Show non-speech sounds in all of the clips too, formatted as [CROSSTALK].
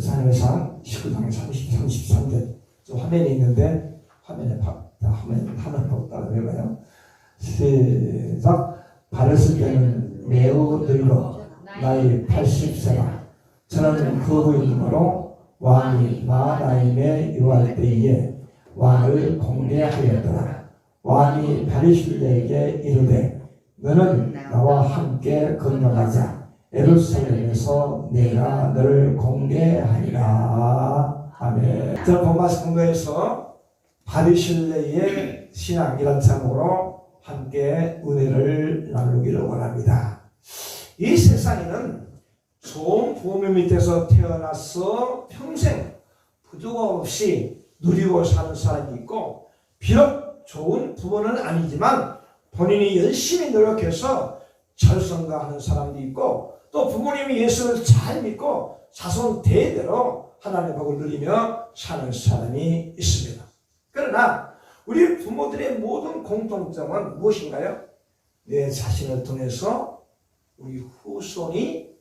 사무엘상 19장 30, 33절 저 화면에 있는데 화면에 봐, 다 화면 화면 보고 따라 해봐요. 시작. 발을 쓸 때는 매우 늙어 나이 80세라 저는 그 후임으로 왕이 마나임에 유할 때에 왕을 공개하였더라. 왕이 바리실레에게 이르되 너는 나와 함께 건너가자 에루살렘에서 내가 너를 공개하리라. 아멘. 저 본마스 공부에서 바리실레의 신앙이란 제목으로 함께 은혜를 나누기를 원합니다. 이 세상에는 좋은 부모 밑에서 태어나서 평생 부족 없이 누리고 사는 사람이 있고 비록 좋은 부모는 아니지만 본인이 열심히 노력해서 철성가하는 사람도 있고 또 부모님이 예수를 잘 믿고 자손 대대로 하나님의 복을 누리며 사는 사람이 있습니다. 그러나 우리 부모들의 모든 공통점은 무엇인가요? 내 자신을 통해서 우리 후손이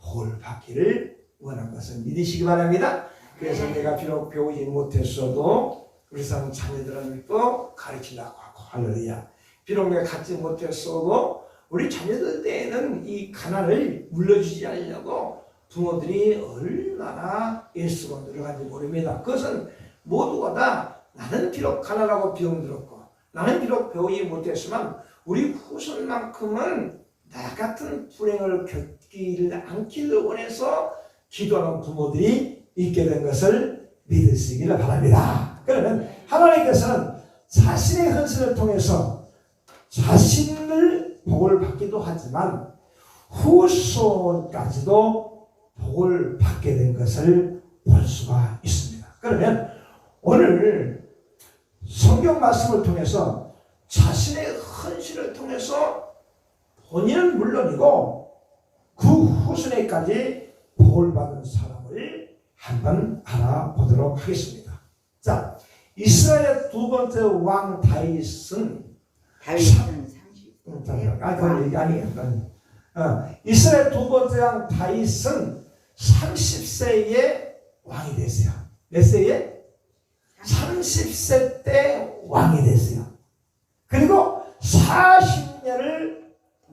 복을 받기를 원한 것을 믿으시기 바랍니다. 그래서 내가 비록 배우지 못했어도 우리 사람 자녀들은 또 가르치려고 하고 할렐루야. 비록 내가 갖지 못했어도 우리 자녀들 때에는 이 가난을 물려주지 않으려고 부모들이 얼마나 애쓰고 노력한지 모릅니다. 그것은 모두가 다 나는 비록 가난하고 병들었고 나는 비록 배우지 못했지만 우리 후손만큼은 나 같은 불행을 겪기를 않기를 원해서 기도하는 부모들이 있게 된 것을 믿으시기를 바랍니다. 그러면 하나님께서는 자신의 헌신을 통해서 자신을 복을 받기도 하지만 후손까지도 복을 받게 된 것을 볼 수가 있습니다. 그러면 오늘 성경 말씀을 통해서 자신의 헌신을 통해서 본인은 물론이고 그 후손에까지 복을 받은 사람을 한번 알아보도록 하겠습니다. 자, 이스라엘의 두 번째 왕 다윗은 다윗은 30. 음, 잠깐만. 아, 그건 얘기 아니에요. 어, 이스라엘 두 번째 왕 다윗은 30세에 왕이 됐어요. 몇 세에? 30세 때 왕이 됐어요. 그리고 40년을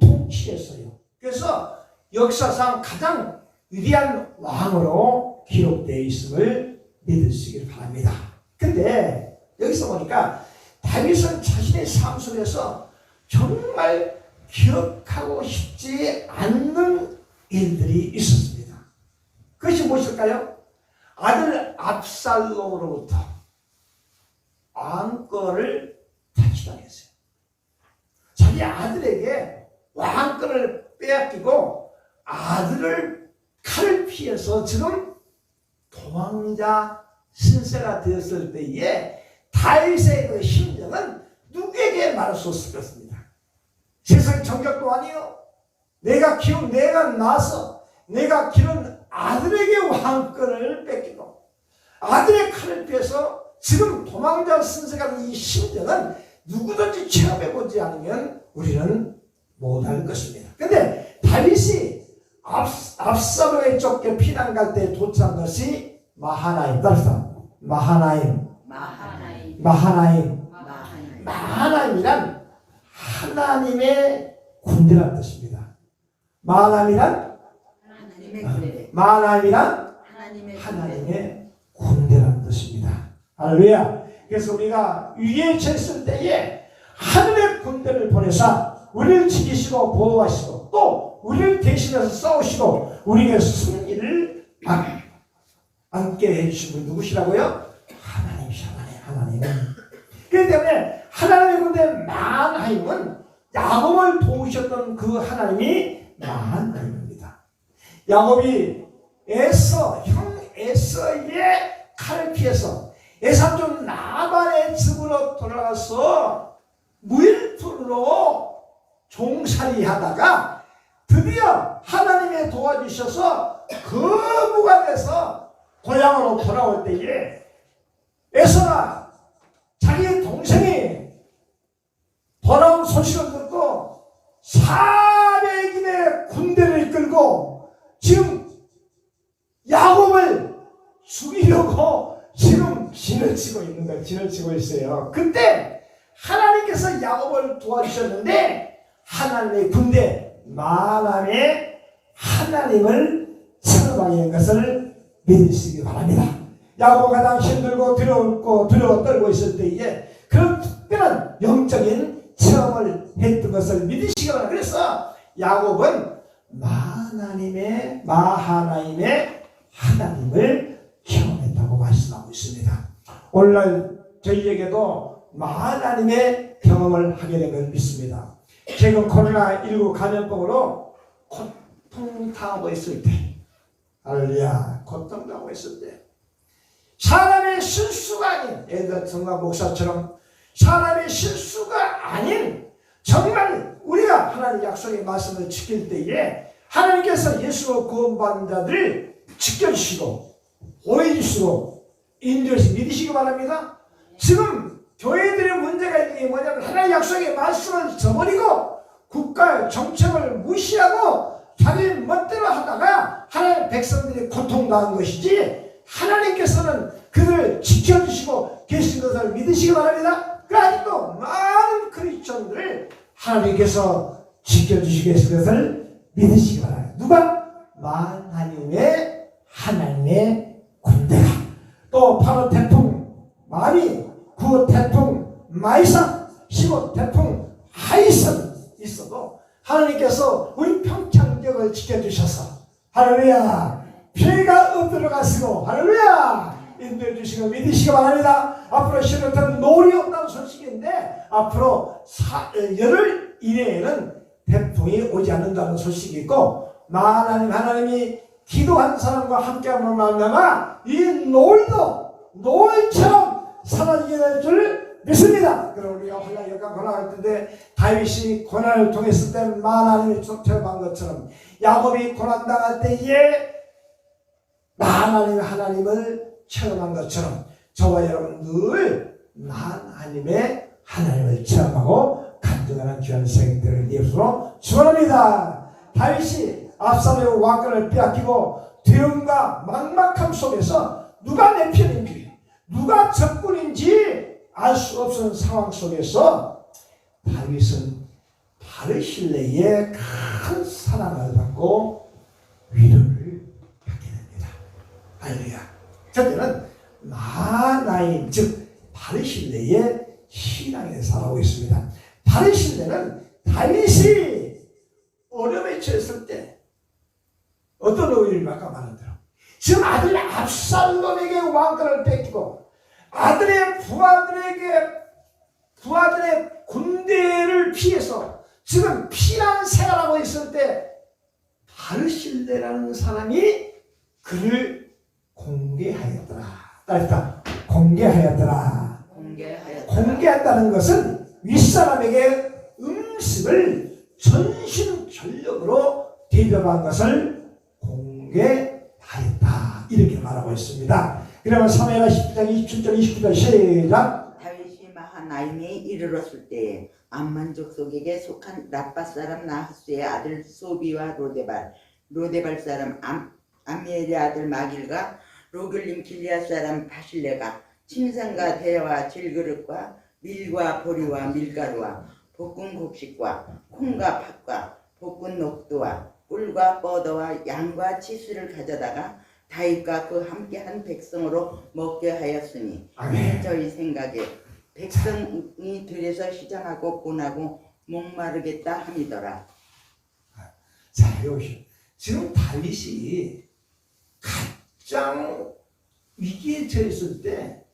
통치했어요. 그래서 역사상 가장 위대한 왕으로 기록되어 있음을 믿으시길 바랍니다. 근데 여기서 보니까 다윗은 자신의 삶 속에서 정말 기억하고 싶지 않는 일들이 있었습니다. 그것이 무엇일까요? 아들 압살롬으로부터 왕권을 탈취당했어요. 자기 아들에게 왕권을 빼앗기고 아들을 칼을 피해서 지금 도망자 신세가 되었을 때에 다윗의 그 심정은 누구에게 말할 수 없을 것입니다. 세상 정적도 아니요. 내가 키운 내가 낳아서 내가 기른 아들에게 왕권을 뺏기고 아들의 칼을 피해서 지금 도망자 된이 심정은 누구든지 체험해 보지 않으면 우리는 못할 것입니다. 근데 다윗이 압, 압살롬에 쫓겨 피난 갈 때 도착한 것이 마하나임 따라서 마하나임. 마하나임 마하나임. 마하나임이란 하나님의 군대란 뜻입니다. 하나님의 군대. 마하나임이란 하나님의 군대. 하나님의 군대란 뜻입니다. 할렐루야. 그래서 우리가 위기에 처했을 때에 하늘의 군대를 보내사 우리를 지키시고 보호하시고 또 우리를 대신해서 싸우시고 우리에게 승리를 안- 안게 해주신 분 누구시라고요? 하나님이시잖아요. 하나님은. 그렇기 때문에 하나님의 군대 마하나임은 야곱을 도우셨던 그 하나님이 마하나임입니다. 야곱이 에서 형 에서의 칼을 피해서 에사촌 나발의 집으로 돌아가서 무일푼으로 종살이 하다가 드디어 하나님의 도와주셔서 거부가 돼서 고향으로 돌아올 때에 에서가 자기의 동생이 돌아온 소식을 듣고 400인의 군대를 이끌고 지금 야곱을 그러고 지금 진을 치고 있는 거예요. 진을 치고 있어요. 그때 하나님께서 야곱을 도와주셨는데 하나님의 군대 마람에 하나님을 체험하게 된 것을 믿으시기 바랍니다. 야곱이 가장 힘들고 두려웠고 두려워 떨고 있을 때에 그런 특별한 영적인 체험을 했던 것을 믿으시기 바랍니다. 그래서 야곱은 마하나님의 마하나임의 하나님을 경험했다고 말씀하고 있습니다. 오늘날 저희에게도 마하나님의 경험을 하게 된 걸 믿습니다. 지금 코로나19 감염병으로 고통당하고 있을 때 할렐루야 고통당하고 있을 때 사람의 실수가 아닌 예를 정가 목사처럼 사람의 실수가 아닌 정말 우리가 하나님 약속의 말씀을 지킬 때에 하나님께서 예수로 구원받은 자들을 지켜주시고 보여주시고 인도해서 믿으시기 바랍니다. 지금 교회들의 문제가 있는 게 뭐냐면 하나님 약속의 말씀을 저버리고 국가 정책을 무시하고 자기 멋대로 하다가 하나님 백성들이 고통당한 것이지 하나님께서는 그들을 지켜주시고 계신 것을 믿으시기 바랍니다. 그 아직도 많은 크리스천들을 하나님께서 지켜주시고 계신 것을 믿으시기 바랍니다. 누가? 만하님의 하나님의 군대가 또 바로 태풍 마리 구 태풍 마이사 시고 태풍 하이선 있어도 하나님께서 우리 평창 지역을 지켜주셔서 할렐루야 피해가 없도록 하시고 할렐루야 인도해 주시고 믿으시기 바랍니다 앞으로 시루탄 노을이 없다는 소식인데 앞으로 사, 열흘 이내에는 태풍이 오지 않는다는 소식이 있고 하나님 하나님이 기도한 사람과 함께함으로 말미암아 이 노을도 노을처럼 사라지게 될 줄 믿습니다. 그럼 우리가 환란 역간 고난할 텐데 다윗이 고난을 통했을 때 하나님이 체험한 것처럼 야곱이 고난 당할 때에 하나님 하나님을 체험한 것처럼 저와 여러분 늘 하나님의 하나님을 체험하고 간증하는 귀한 생들을 예수로 축원합니다. 다윗이 압살의 왕권을 빼앗기고 두려움과 막막함 속에서 누가 내 편인지 누가 적군인지 알 수 없는 상황 속에서 다윗은 바르실레의 큰 사랑을 받고 위로를 받게 됩니다. 할렐루야. 저때는 마나임 즉 바르실레의 신앙에 살아오고 있습니다. 바르실레는 다윗이 어려움에 처했을 때 어떤 의의를 아까 말한 대로 지금 아들 압살롬에게 왕권을 뺏기고 아들의 부하들에게 부하들의 군대를 피해서 지금 피난 생활하고 있을 때 바르실레라는 사람이 그를 공개하였더라. 따뜻다. 공개하였더라. 공개하였다. 공개한다는 것은 윗사람에게 음식을 전심전력으로 대접한 것을 공개하였다. 이렇게 말하고 있습니다. 그러면 3회나 10장 27절 29절 시작 다윗이 마하나임에 이르렀을 때에 암만 족 속에게 속한 라빠 사람 나하스의 아들 소비와 로데발 로데발 사람 암, 암미엘의 아들 마길과 로글림 길리아 사람 바실레가 침상과 대야와 질그릇과 밀과 보리와 밀가루와 볶은 곡식과 콩과 팥과 볶은 녹두와 꿀과 뻐더와 양과 치수를 가져다가 다윗과 그 함께 한 백성으로 먹게 하였으니 아멘. 저희 생각에 백성이 들에서 시장하고 고나고 목마르겠다 함이더라. 자 여기 지금 다윗이 가장 위기에 처했을 때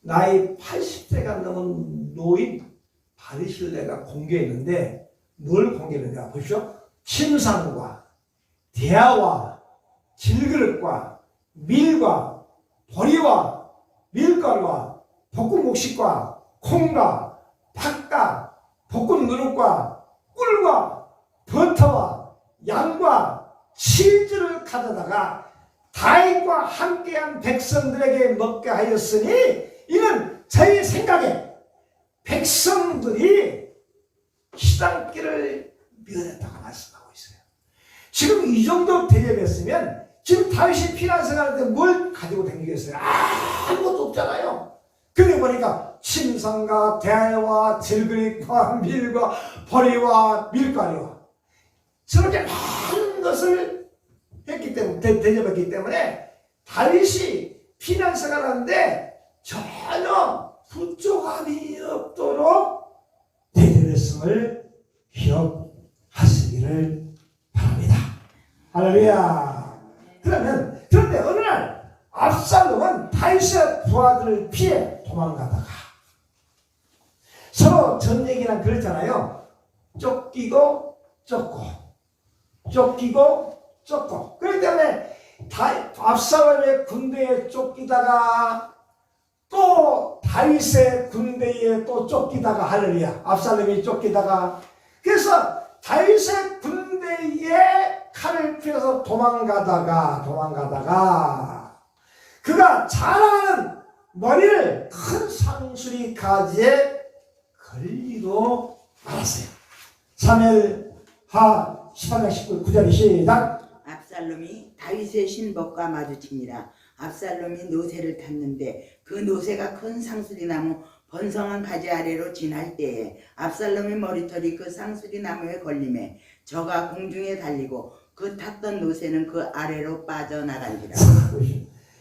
나이 80세가 넘은 노인 바리실레가 공개했는데 뭘 공개했느냐 보시오. 침상과 대야와 질그릇과 밀과 보리와 밀가루와 볶은 곡식과 콩과 팥과 볶은 누룩과 꿀과 버터와 양과 치즈를 가져다가 다윗과 함께한 백성들에게 먹게 하였으니 이는 저희 생각에 백성들이 시장길을 밀어냈다고 말씀하고 있어요. 지금 이 정도 대접했으면 지금 다윗이 피난 생활할 때뭘 가지고 다니겠어요? 아무것도 없잖아요. 그래 보니까 침상과 대와 질그릇과 밀과 보리와 밀가루와 저렇게 많은 것을 했기 때문에 대- 대접했기 때문에 다윗이 피난 생활하는데 전혀 부족함이 없도록 대접했음을 기억하시기를 바랍니다. 할렐루야. 그러면 그런데 어느 날 압살롬은 다윗의 부하들을 피해 도망가다가 서로 전쟁이란 그랬잖아요. 쫓기고 쫓고 쫓기고 쫓고 그렇기 때문에 다, 압살롬의 군대에 쫓기다가 또 다윗의 군대에 또 쫓기다가 할렐루야 압살롬이 쫓기다가 그래서 다윗의 군대에 칼을 피워서 도망가다가 도망가다가 그가 자랑하는 머리를 큰 상수리 가지에 걸리고 말았어요. 3일 하 18장 19절 시작 압살롬이 다윗의 신복과 마주치니라. 압살롬이 노새를 탔는데 그 노새가 큰 상수리 나무 번성한 가지 아래로 지날 때에 압살롬의 머리털이 그 상수리 나무에 걸림에 저가 공중에 달리고 그 탔던 노새는 그 아래로 빠져나간지라.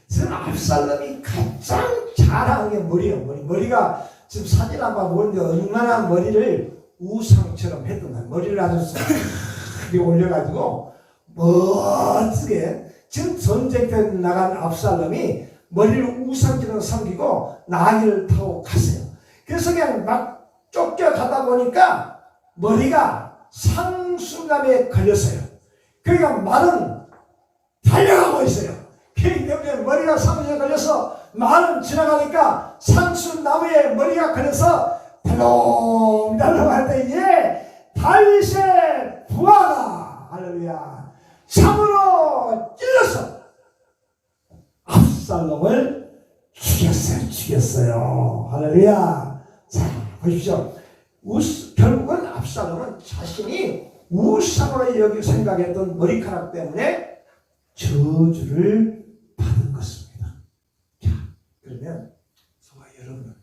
저는 압살롬이 가장 게 머리예요. 머리. 머리가 지금 사진 한번 보는데 얼마나 머리를 우상처럼 했던 거야. 머리를 아주 크게 올려가지고 멋지게 지금 전쟁 때 나간 압살롬이 머리를 우상처럼 섬기고 나귀를 타고 갔어요. 그래서 그냥 막 쫓겨가다 보니까 머리가 상수감에 걸렸어요. 그러니까 말은 달려가고 있어요. 그렇기 때문에 머리가 상수에 걸려서 말은 지나가니까 상수 나무에 머리가 걸려서 달롱 달롱할 때에 다윗의 부하가 할렐루야 참으로 찔러서 압살롬을 죽였어요. 죽였어요. 할렐루야. 자 보십시오. 우스, 결국은 압살롬은 자신이 우상으로 여기 생각했던 머리카락 때문에 저주를 받은 것입니다. 자, 그러면 성화 여러분은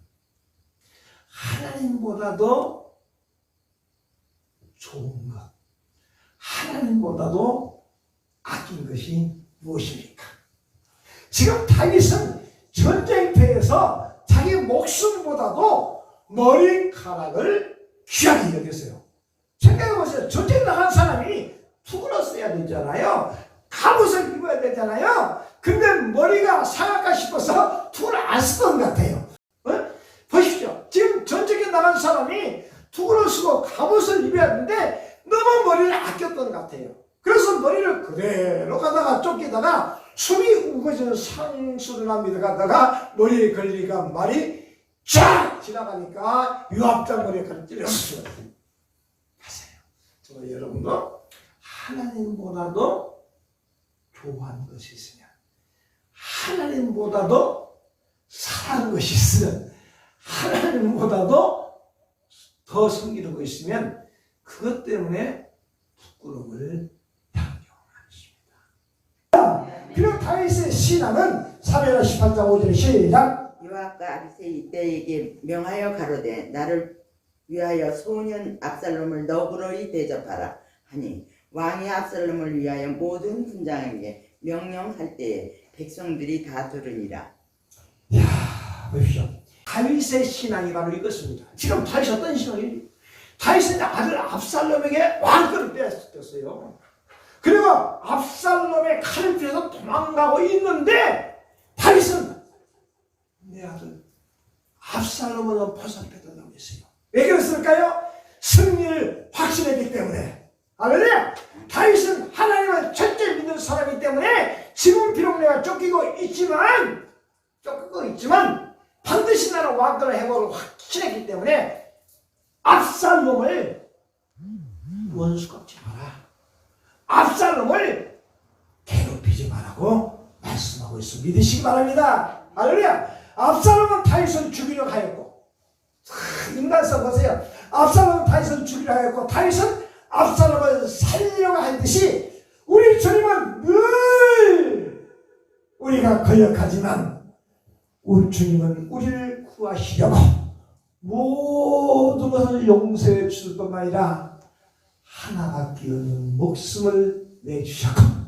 하나님보다도 좋은 것, 하나님보다도 아낀 것이 무엇입니까? 지금 다윗은 전쟁터에서 자기 목숨보다도 머리카락을 귀하게 여겼어요. 생각해보세요. 전쟁 나간 사람이 투그러서야 되잖아요. 갑옷을 입어야 되잖아요. 근데 머리가 상할까 싶어서 투를 안 쓰던 것 같아요. 어? 보십시오. 지금 전쟁에 나간 사람이 투구를 쓰고 갑옷을 입어야 하는데 너무 머리를 아꼈던 것 같아요. 그래서 머리를 그대로 가다가 쫓기다가 숨이 우거지는 상수를 가다가 머리에 걸리니까 말이 쫙 지나가니까 유압장 머리에 찔렸어요. 하세요. 저 여러분도 하나님보다도 좋아하는 것이 있으면 하나님보다도 사랑하는 것이 있으면 하나님보다도 더 섬기는 것이 있으면 그것 때문에 부끄러움을 당하는 경우가 있습니 다. 다윗의 신앙은 3회 18장 5절 시작 요압과 아비세 이 때에게 명하여 가로되 나를 위하여 소년 압살롬을 너그러이 대접하라 하니 왕이 압살롬을 위하여 모든 군장에게 명령할 때에 백성들이 다 들으니라 야 보십시오. 다윗의 신앙이 바로 이것입니다. 지금 다윗이 어떤 신앙이? 다윗은 아들 압살롬에게 왕권을 빼앗겼어요. 그리고 압살롬의 칼을 피해서 도망가고 있는데 다윗은 내 아들 압살롬은 포섭해달라고 했어요. 왜 그랬을까요? 승리를 확신했기 때문에. 아멘. 다윗은 하나님을 첫째 믿는 사람이기 때문에 지금 비록 내가 쫓기고 있지만 쫓기고 있지만 반드시 나는 왕권을 해보를 확신했기 때문에 압살롬을 원수 꺾지 마라. 압살롬을 말라고 말씀하고 있어 믿으시기 바랍니다. 할렐루야. 압살롬은 다윗을 죽이려 하였고 참, 인간성 보세요. 압살롬은 다윗을 죽이려 하였고 다윗은 압살롬을 살리려고 한 듯이 우리 주님은 늘 우리가 거역하지만 우리 주님은 우리를 구하시려고 모든 것을 용서해 줄 뿐만 아니라 하나밖에 없는 목숨을 내주셨고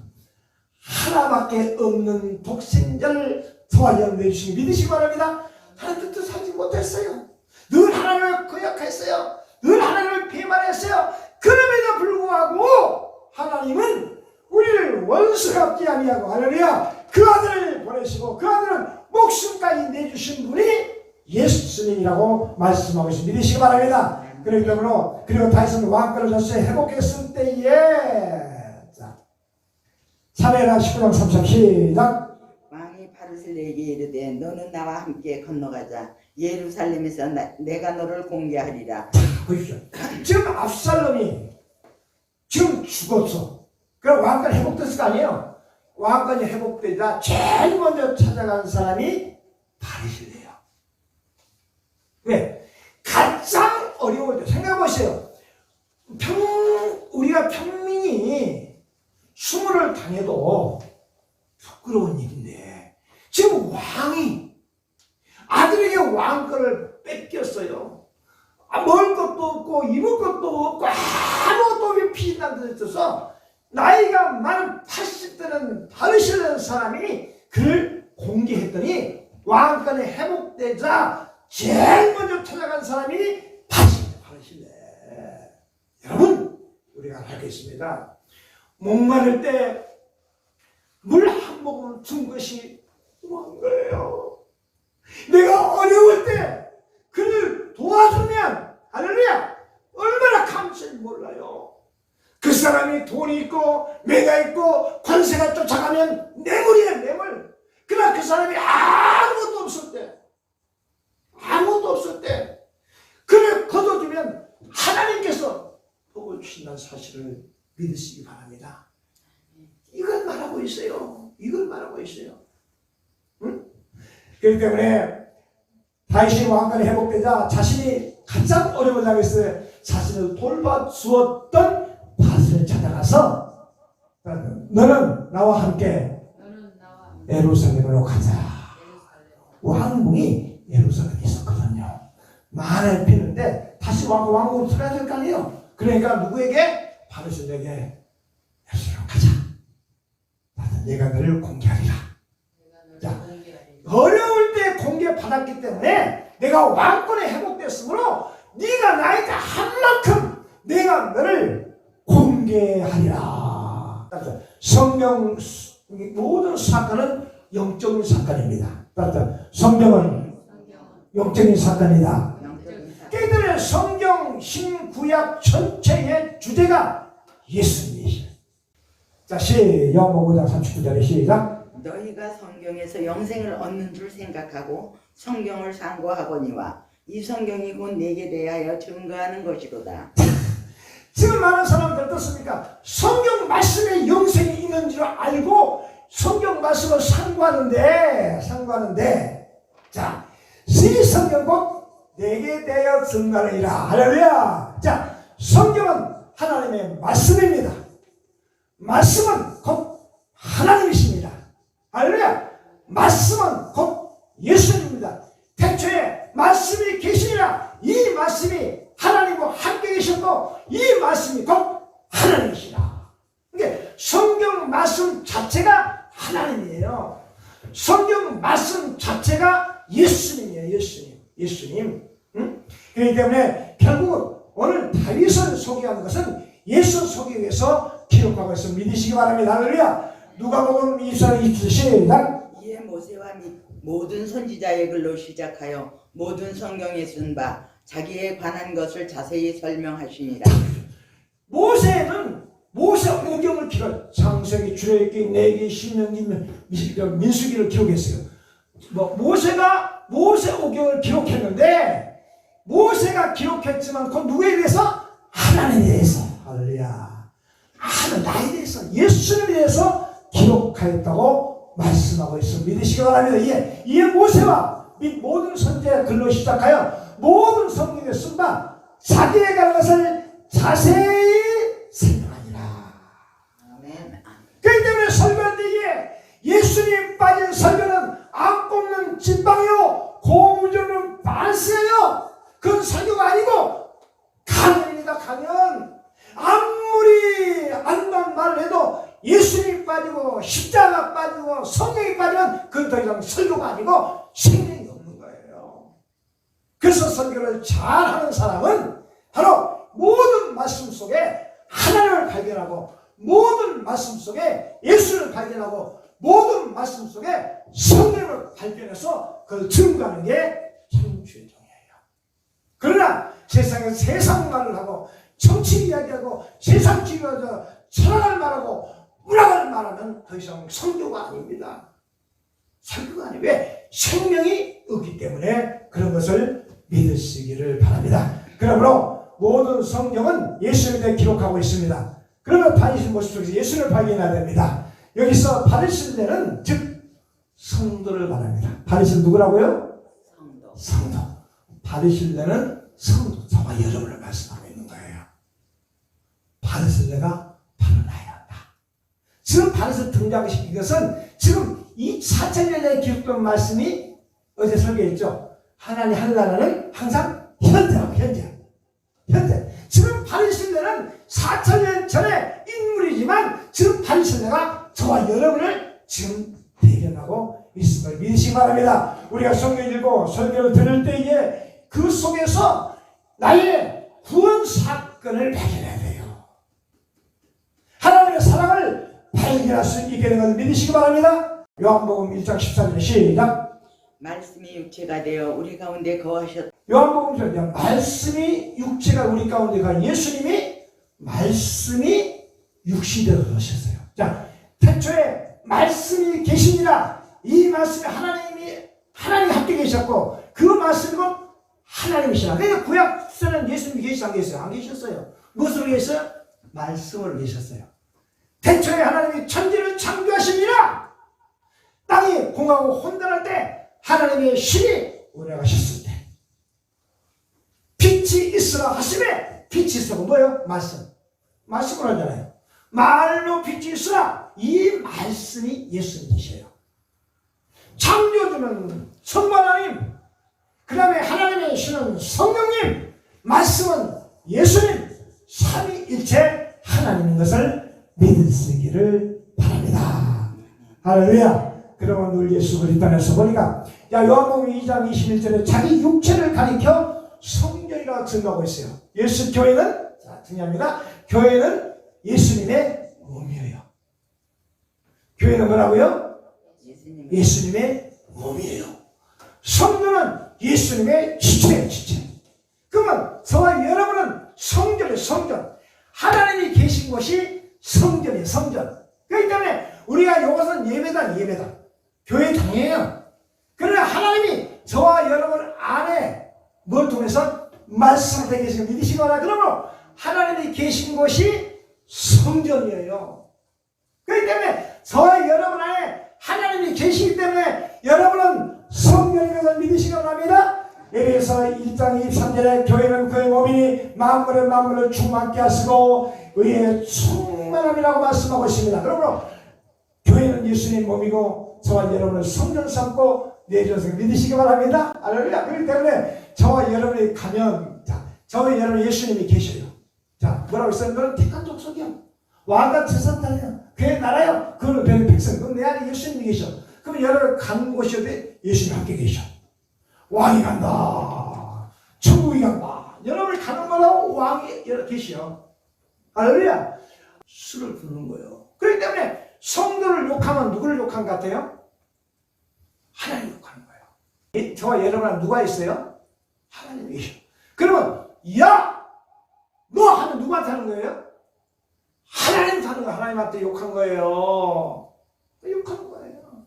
하나밖에 없는 독생자를 부활력 내주신 믿으시기 바랍니다. 하나님 뜻 하지 못했어요. 늘 하나님을 거역했어요. 늘 하나님을 비만했어요. 그럼에도 불구하고 하나님은 우리를 원수 같게 아니하고 할렐루야 그 아들을 보내시고 그 아들은 목숨까지 내주신 분이 예수님이라고 말씀하고 있습니다. 믿으시기 바랍니다. 그렇기 때문에 그리고 다윗은 왕권을 다시 회복했을 때에 자 사례라 19장 3절 시작 왕이 바르실레에게 이르되 너는 나와 함께 건너가자 예루살렘에서 나- 내가 너를 공개하리라 보십시오. 지금 압살롬이 지금 죽었어. 그럼 왕권이 회복됐을 거 아니에요? 왕권이 회복되자 제일 먼저 찾아간 사람이 다윗이래요. 왜? 가장 어려울 때 생각해보세요. 평, 우리가 평민이 수모를 당해도 부끄러운 일인데 지금 왕이 아들에게 왕권을 뺏겼어요. 아, 먹을 것도 없고 입을 것도 없고 아무것도 없이 데 있어서 나이가 만 80대는 바르실라는 사람이 그를 공개했더니 왕권이 회복되자 제일 먼저 찾아간 사람이 바르실레 여러분 우리가 알겠습니다 목마를 때 물 한 모금 준 것이 고마운 거예요 내가 어려울 때 그를 도와주면 할렐루야 얼마나 감사히 몰라요. 그 사람이 돈이 있고 매가 있고 관세가 쫓아가면 뇌물이야 뇌물. 그러나 그 사람이 아무것도 없을 때 아무것도 없을 때 그를 거둬주면 하나님께서 복을 주신다는 사실을 믿으시기 바랍니다. 이걸 말하고 있어요. 이걸 말하고 있어요. 응? 그렇기 때문에 다윗이 왕권이 회복되자 자신이 가장 어려운 당했을 때 자신을 돌봐주었던 밭을 찾아가서 너는 나와 함께 예루살렘으로 가자. 왕궁이 예루살렘에 있었거든요. 말을 피는데 다시 왕궁 왕궁으로 들어야 될 거 아니에요. 그러니까 누구에게? 나는 내가 너를 공개하리라. 자. 어려울 때 공개 받았기 때문에 내가 왕권에 회복됐으므로 네가 나에게 한 만큼 내가 너를 공개하리라. 성경 수- 모든 사건은 영적인 사건입니다. 성경은 영적인 사건이다. 때문에 성경 신구약 전체의 주제가 예수님이시다. 자, 시 요한복음 5장 39절에 시작. 너희가 성경에서 영생을 얻는 줄 생각하고 성경을 상고하거니와 이 성경이 곧 내게 대하여 증거하는 것이로다. [LAUGHS] 지금 많은 사람들 어떻습니까? 성경 말씀에 영생이 있는 줄 알고 성경 말씀을 상고하는데 상고하는데 자, 이 성경 곧 내게 대하여 증거하느니라. 할렐루야. 자, 성경은 하나님의 말씀입니다 말씀은 곧 하나님이십니다. 할렐루야. 말씀은 곧 예수님입니다. 태초에 말씀이 계시니라. 이 말씀이 하나님과 함께 계셨고 이 말씀이 곧 하나님이시라. 이게 성경 말씀 자체가 하나님이에요. 성경 말씀 자체가 예수님이에요. 예수님. 예수님. 응? 그렇기 때문에 결국은 오늘 다윗을 소개하는 것은 예수 소개하기 위해서 기록하고 있음 믿으시기 바랍니다. 할렐루야. 누가복음 24장 27절 시작. 이에 모세와 및 모든 선지자의 글로 시작하여 모든 성경에 쓴 바 자기에 관한 것을 자세히 설명하시니라. 모세는 모세 오경을 기록 창세기 출애굽기 내기 신명기 민- 민수기를 기록했어요. 뭐 모세가 모세 오경을 기록했는데 모세가 기록했지만 그 누구에 대해서 하나님에 대해서. 할렐루야 하나님 나에 대해서 예수님에 대해서 기록하였다고 말씀하고 있어 믿으시기 바랍니다. 이에 이에 모세와 및 모든 선지자 글로 시작하여 모든 성경에 쓴바 자기에 관한 것을 자세히 설명하니라. 아멘 그렇기 때문에 설명되기에 예수님 빠진 설교는 안 꼽는 찐빵이요 고무줄은 반스예요 그건 설교가 아니고 강연입니다 강연 아무리 안단 말을 해도 예수님이 빠지고 십자가 빠지고 성령이 빠지면 그건 더 이상 설교가 아니고 생명이 없는 거예요 그래서 설교를 잘하는 사람은 바로 모든 말씀 속에 하나님을 발견하고 모든 말씀 속에 예수를 발견하고 모든 말씀 속에 성령을 발견해서 그걸 증거하는 게 참주의종이에요. 그러나 세상에 세상 말을 하고 정치 이야기하고 세상 지어서 철학을 말하고 문학을 말하면 더 이상 성교가 아닙니다. 설교가 아니에요. 왜? 생명이 없기 때문에 그런 것을 믿으시기를 바랍니다. 그러므로 모든 성경은 예수에 대해 기록하고 있습니다. 그러면 다니신 모습 속에서 예수를 발견해야 됩니다. 여기서 때는 즉 성도를 말합니다. 받으실 누구라고요? 성도. 성도. 때는 성도. 저와 여러분을 거예요. 받으실 때가 바로 나야다. 지금 받으실 등장시킨 것은 지금 이 4천년에 기록된 말씀이 어제 설교했죠. 하나님 하늘나라는 항상 현재라고 현재. 현재. 지금 바리신대는 4천년 전의 인물이지만 지금 바리신대가 저와 여러분을 지금 대변하고 있음을 믿으시기 바랍니다. 우리가 성경 읽고 설교를 들을 때에 그 속에서 나의 구원 사건을 발견해야 돼요. 하나님의 사랑을 발견할 수 있게 되는 것을 믿으시기 바랍니다. 요한복음 1장 14절 시작. 말씀이 육체가 되어 우리 가운데 거하셨. 요한복음 1장 말씀이 육체가 우리 가운데 가 예수님이 말씀이 육시대로 오셨어요. 자, 태초에 말씀이 계시니라. 이 말씀이 하나님이 하나님이 함께 계셨고 그 말씀은 하나님이시라. 그러니까 구약서는 예수님이 계시 안 계셨어요? 안 계셨어요. 무엇으로 계셨어요? 말씀으로 계셨어요. 태초에 하나님이 천지를 창조하시니라. 땅이 공하고 혼돈할 때 하나님의 신이 운행하셨을 때 빛이 있으라 하심에 빛이 있으면 뭐예요? 말씀. 말씀으로 하잖아요. 말로 빛이 있으라. 이 말씀이 예수님이셔요. 창조주는 성부 하나님, 그 다음에 하나님의 신은 성령님, 말씀은 예수님, 삼위일체 하나님인 것을 믿으시기를 바랍니다. 할렐루야. 그러면 늘 예수 그리스도에서 보니까 야 요한복음 2장 21절에 자기 육체를 가리켜 성전이라고 증거하고 있어요. 예수 교회는 자 중요합니다. 교회는 예수님의 몸이에요. 교회는 뭐라고요? 예수님. 예수님의 몸이에요. 성도는 예수님의 지체예요, 지체. 그러면 저와 여러분은 성전이에요, 성전. 하나님이 계신 곳이 성전이에요, 성전. 그렇기 때문에 우리가 이것은 예배당, 예배당. 교회당이에요. 그러나 하나님이 저와 여러분 안에 뭘 통해서 말씀을 되게 믿으시거나 그러므로 하나님이 계신 곳이 성전이에요. 그렇기 때문에 저와 여러분 안에 하나님이 계시기 때문에 여러분은 성령인 것을 믿으시기 바랍니다. 에베소 1장 23절에 교회는 그의 몸이니 만물의 만물을 충만케 하시고 의의 충 만함이라고 말씀하고 있습니다. 그러므로 교회는 예수님 몸이고 저와 여러분을 성전 삼고 내주셔서 믿으시기 바랍니다. 알렐루야. 그렇기 때문에 저와 여러분이 가면 자, 저와 여러분 예수님이 계셔요. 자, 뭐라고 있어요? 너는 택한 족속이야. 왕과 제사장이야. 그의 나라요. 그는 그의 백성. 그럼 내 안에 예수님이 계셔. 그럼 여러분 가는 곳이 어디? 예수님 함께 계셔. 왕이 간다. 천국이 간다. 여러분이 가는 거라고 왕이 여러 계시요. 할렐루야. 술을 부르는 거예요. 그렇기 때문에 성도를 욕하면 누구를 욕한 것 같아요? 하나님 욕하는 거예요. 이- 저와 여러분은 누가 있어요? 하나님이. 그러면 야! 너 하면 누구한테 하는 거예요? 하나님 하는 거 하나님한테 욕한 거예요. 욕하는 거예요.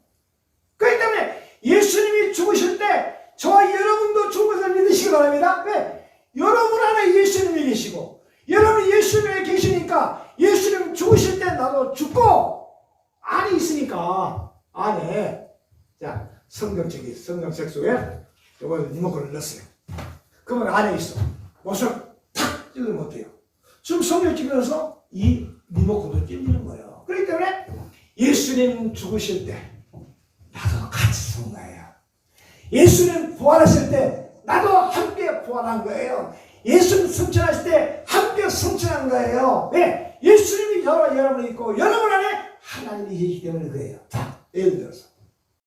그렇기 때문에 예수님이 죽으실 때 저와 여러분도 죽은 것을 믿으시기 바랍니다. 왜? 여러분 안에 예수님이 계시고 여러분 예수님이 계시니까 나도 죽고 안에 있으니까 안에 자 성경 책이 성경책 속에 이거 리모컨을 넣었어요. 그러면 안에 있어. 옷을 탁 찌르면 어때요? 지금 성경 찍으면서 이 리모컨도 찔리는 거예요. 그렇기 때문에 예수님 죽으실 때 죽은 거예요. 예수님 부활하실 때 나도 함께 부활한 거예요. 예수님 승천하실 때 함께 승천한 거예요. 왜? 예수님이 저와 여러분이 있고 여러분 안에 하나님이 계시기 때문에 그래요. 자, 예를 들어서